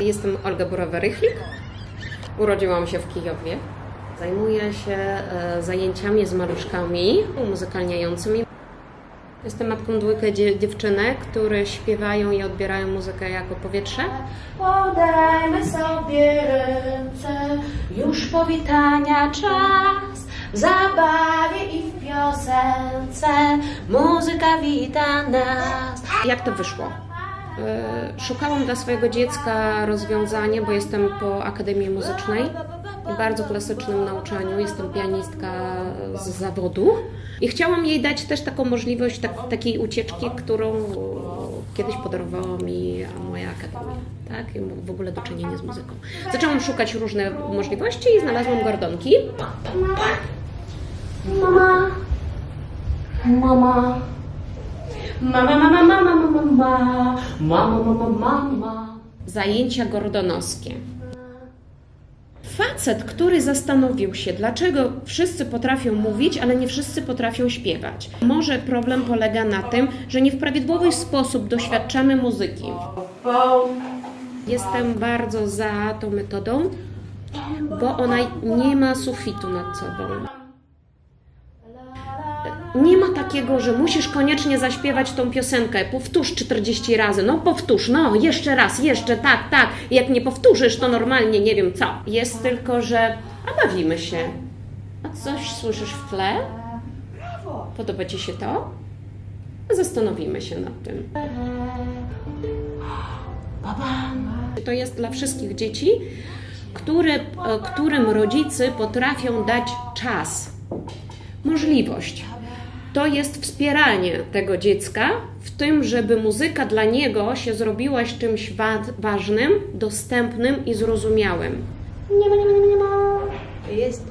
Jestem Olga Borowa-Rychlik. Urodziłam się w Kijowie. Zajmuję się e, zajęciami z maluszkami umuzykalniającymi. Jestem matką dwójkę dzie- dziewczynek, które śpiewają i odbierają muzykę jako powietrze. Podajmy sobie ręce, już powitania czas. W zabawie i w piosence muzyka wita nas. Jak to wyszło? E, Szukałam dla swojego dziecka rozwiązania, bo jestem po Akademii Muzycznej i bardzo klasycznym nauczaniu. Jestem pianistka z zawodu i chciałam jej dać też taką możliwość tak, takiej ucieczki, którą kiedyś podarowała mi moja akademia. Tak? I w ogóle do czynienia z muzyką. Zaczęłam szukać różne możliwości i znalazłam gordonki. Mama, mama, mama, mama, mama, mama, mama, mama, mama. Zajęcia gordonowskie. Facet, który zastanowił się, dlaczego wszyscy potrafią mówić, ale nie wszyscy potrafią śpiewać. Może problem polega na tym, że nie w prawidłowy sposób doświadczamy muzyki. Jestem bardzo za tą metodą, bo ona nie ma sufitu nad sobą. Nie ma takiego, że musisz koniecznie zaśpiewać tą piosenkę. Powtórz 40 razy. No powtórz, no jeszcze raz, jeszcze tak, tak. Jak nie powtórzysz, to normalnie nie wiem co. Jest tylko, że a bawimy się. A coś słyszysz w tle? Podoba Ci się to? Zastanowimy się nad tym. To jest dla wszystkich dzieci, e, którym rodzice potrafią dać czas, możliwość. To jest wspieranie tego dziecka w tym, żeby muzyka dla niego się zrobiła czymś wa- ważnym, dostępnym i zrozumiałym. Nie ma, nie ma, nie ma, nie ma. Jest